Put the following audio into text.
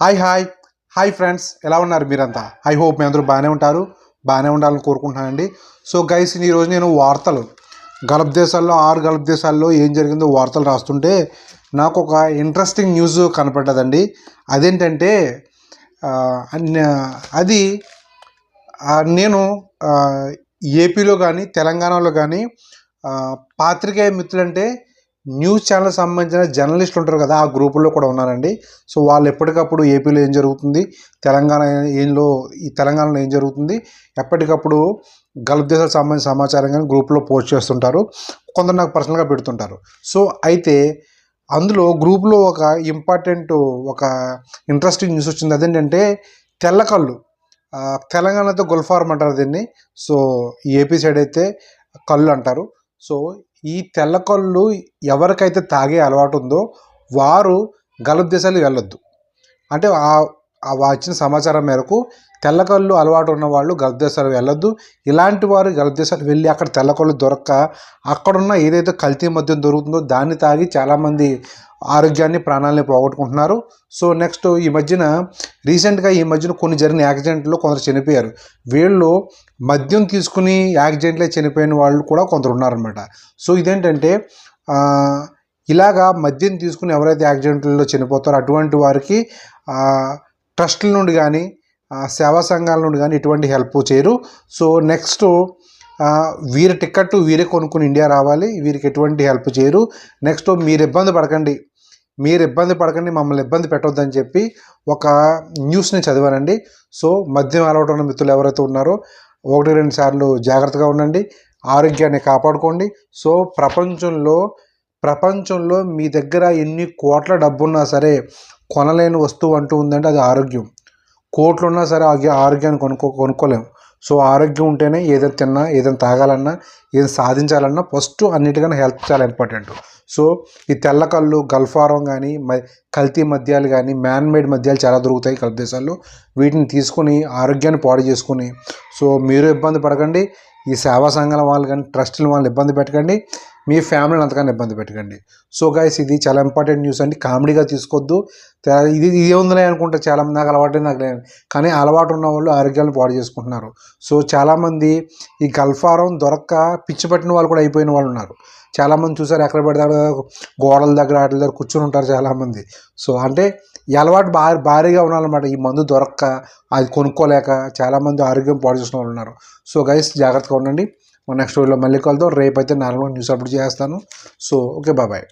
Hi hi hi friends ఎలా ఉన్నారు మీరంతా? ఐ హోప్ మీ అందరూ బాగానే ఉంటారు. బాగానే ఉండాలని కోరుకుంటున్నానండి. సో గైస్ ఈరోజు నేను వార్తలు. గల్ఫ్ దేశాల్లో ఆరు గల్ఫ్ దేశాల్లో ఏం జరిగిందో వార్తలు రాస్తుంటే నాకు ఒక ఇంట్రెస్టింగ్ న్యూస్ కనపడ్డదండి. అదేంటంటే అది నేను ఏపీలో కానీ తెలంగాణలో కానీ పాత్రికేయ మిత్రులంటే న్యూస్ ఛానల్ సంబంధించిన జర్నలిస్టులు ఉంటారు కదా ఆ గ్రూపుల్లో కూడా ఉన్నారండి. సో వాళ్ళు ఎప్పటికప్పుడు ఏపీలో ఏం జరుగుతుంది తెలంగాణ ఏంలో ఈ తెలంగాణలో ఏం జరుగుతుంది ఎప్పటికప్పుడు గల్ఫ్ దేశాలకు సంబంధించిన సమాచారం కానీ గ్రూప్లో పోస్ట్ చేస్తుంటారు కొందరు నాకు పర్సనల్గా పెడుతుంటారు. సో అయితే అందులో గ్రూప్లో ఒక ఇంపార్టెంట్ ఒక ఇంట్రెస్టింగ్ న్యూస్ వచ్చింది. అదేంటంటే తెల్లకళ్ళు తెలంగాణతో గుల్ఫార్మ్ అంటారు దీన్ని. సో ఏపీ సైడ్ అయితే కళ్ళు అంటారు. సో ఈ తెల్లకళ్ళు ఎవరికైతే తాగే అలవాటు ఉందో వారు గల్ఫ్ దేశాలు వెళ్ళొద్దు. అంటే ఆ వచ్చిన సమాచారం మేరకు తెల్లకళ్ళు అలవాటు ఉన్న వాళ్ళు గల్ఫ్ వెళ్ళొద్దు. ఇలాంటి వారు గల్ఫ్ వెళ్ళి అక్కడ తెల్లకళ్ళు దొరక్క అక్కడున్న ఏదైతే కల్తీ మద్యం దొరుకుతుందో దాన్ని తాగి చాలామంది ఆరోగ్యాన్ని ప్రాణాలని పోగొట్టుకుంటున్నారు. సో నెక్స్ట్ ఈ మధ్యన రీసెంట్గా ఈ మధ్యన కొన్ని జరిగిన యాక్సిడెంట్లో కొందరు చనిపోయారు. వీళ్ళు మద్యం తీసుకుని యాక్సిడెంట్లే చనిపోయిన వాళ్ళు కూడా కొందరు ఉన్నారనమాట సో ఇదేంటంటే ఇలాగా మద్యం తీసుకుని ఎవరైతే యాక్సిడెంట్లలో చనిపోతారో అటువంటి వారికి ట్రస్ట్ల నుండి కానీ సేవా సంఘాల నుండి కానీ ఎటువంటి హెల్ప్ చేయరు. సో నెక్స్ట్ వీరి టికెట్ వీరే కొనుక్కుని ఇండియా రావాలి. వీరికి ఎటువంటి హెల్ప్ చేయరు. నెక్స్ట్ మీరు ఇబ్బంది పడకండి. మీరు ఇబ్బంది పడకండి. మమ్మల్ని ఇబ్బంది పెట్టొద్దని చెప్పి ఒక న్యూస్ని చదివానండి. సో మద్యం అలవాటు ఉన్న మిత్రులు ఎవరైతే ఉన్నారో ఒకటి రెండు సార్లు జాగ్రత్తగా ఉండండి. ఆరోగ్యాన్ని కాపాడుకోండి. సో ప్రపంచంలో ప్రపంచంలో మీ దగ్గర ఎన్ని కోట్ల డబ్బున్నా సరే కొనలేని వస్తువు అంటూ ఉందంటే అది ఆరోగ్యం. కోట్లు ఉన్నా సరే ఆ ఆరోగ్యాన్ని కొనుక్కో కొనుక్కోలేము సో ఆరోగ్యం ఉంటేనే ఏదైనా తిన్నా ఏదైనా తాగాలన్నా ఏదైనా సాధించాలన్నా ఫస్ట్ అన్నిటికన్నా హెల్త్ చాలా ఇంపార్టెంట్. సో ఈ తెల్లకల్లు గల్ఫారం కానీ మ కల్తీ మద్యాలు కానీ మ్యాన్ మేడ్ మద్యాలు చాలా దొరుకుతాయి గల్ఫ్ దేశాల్లో. వీటిని తీసుకుని ఆరోగ్యాన్ని పాడు చేసుకుని. సో మీరు ఇబ్బంది పడకండి. ఈ సేవా సంఘాల వాళ్ళు కానీ ట్రస్టుల వాళ్ళని ఇబ్బంది పెట్టకండి. మీ ఫ్యామిలీని అంతకన్నా ఇబ్బంది పెట్టకండి. సో గైస్ ఇది చాలా ఇంపార్టెంట్ న్యూస్ అండి. కామెడీగా తీసుకోవద్దు. ఇది ఇది ఉందిలే అనుకుంటే చాలా మంది నాకు అలవాటు నాకు లేదు. కానీ అలవాటు ఉన్న వాళ్ళు ఆరోగ్యాలను పాడు చేసుకుంటున్నారు. సో చాలామంది ఈ గల్ఫారం దొరక్క పిచ్చి పట్టిన వాళ్ళు కూడా అయిపోయిన వాళ్ళు ఉన్నారు. చాలామంది చూసారు ఎక్కడ పెడతారు అక్కడ గోడల దగ్గర వాటి దగ్గర కూర్చొని ఉంటారు చాలామంది. సో అంటే ఈ అలవాటు భారీ భారీగా ఉండాలన్నమాట. ఈ మందు దొరక్క అది కొనుక్కోలేక చాలామంది ఆరోగ్యం పాడు చేసిన వాళ్ళు ఉన్నారు. సో గైస్ జాగ్రత్తగా ఉండండి. మన నెక్స్ట్ వీడియోలో మళ్ళీ కలుద్దాం. రేపు అయితే నార్మల్ న్యూస్ అప్డేట్ చేస్తాను. సో ఓకే బాబాయ్